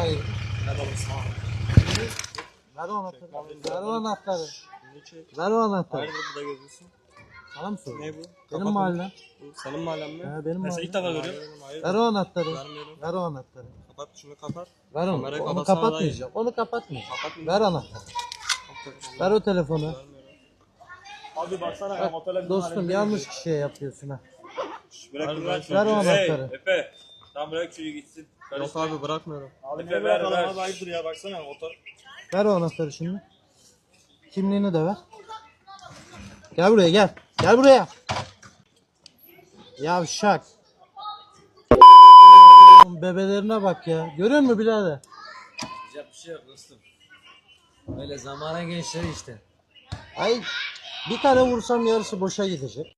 Hayır. Ver o anahtarı. Ver o anahtarı. Ver o anahtarı. Hayırdır burada geziyorsun? Sana mı sordun? Ne bu? Benim Kapatın. Senin mahallen mi? Ha, benim ben seni ilk defa görüyorum. Ver o anahtarı. Ver o anahtarı. Kapat şunu kapat. Ver onu. Kamerayı Onu kapatmayacağım. Onu kapatmayacağım. Kapatmayacağım. Ver anahtarı. Ver o telefonu. Abi baksana ya otele Dostum yanlış şey kişiye yapıyorsun ha. Ver, bırak. o anahtarı. Efe. Tam bırak çocuğu gitsin. Yok abi bırakmıyorum. Abi Efe, ne ver, bırakalım ver. abi ayıptır ya baksana motor. Ver o anahtarı şimdi. Kimliğini de ver. Gel buraya gel. Gel buraya. Yavşak. Bebelerine bak ya. Görüyor musun birader? Yapacak bir şey yok dostum. Öyle zamana gençleri işte. Ay bir tane vursam yarısı boşa gidecek.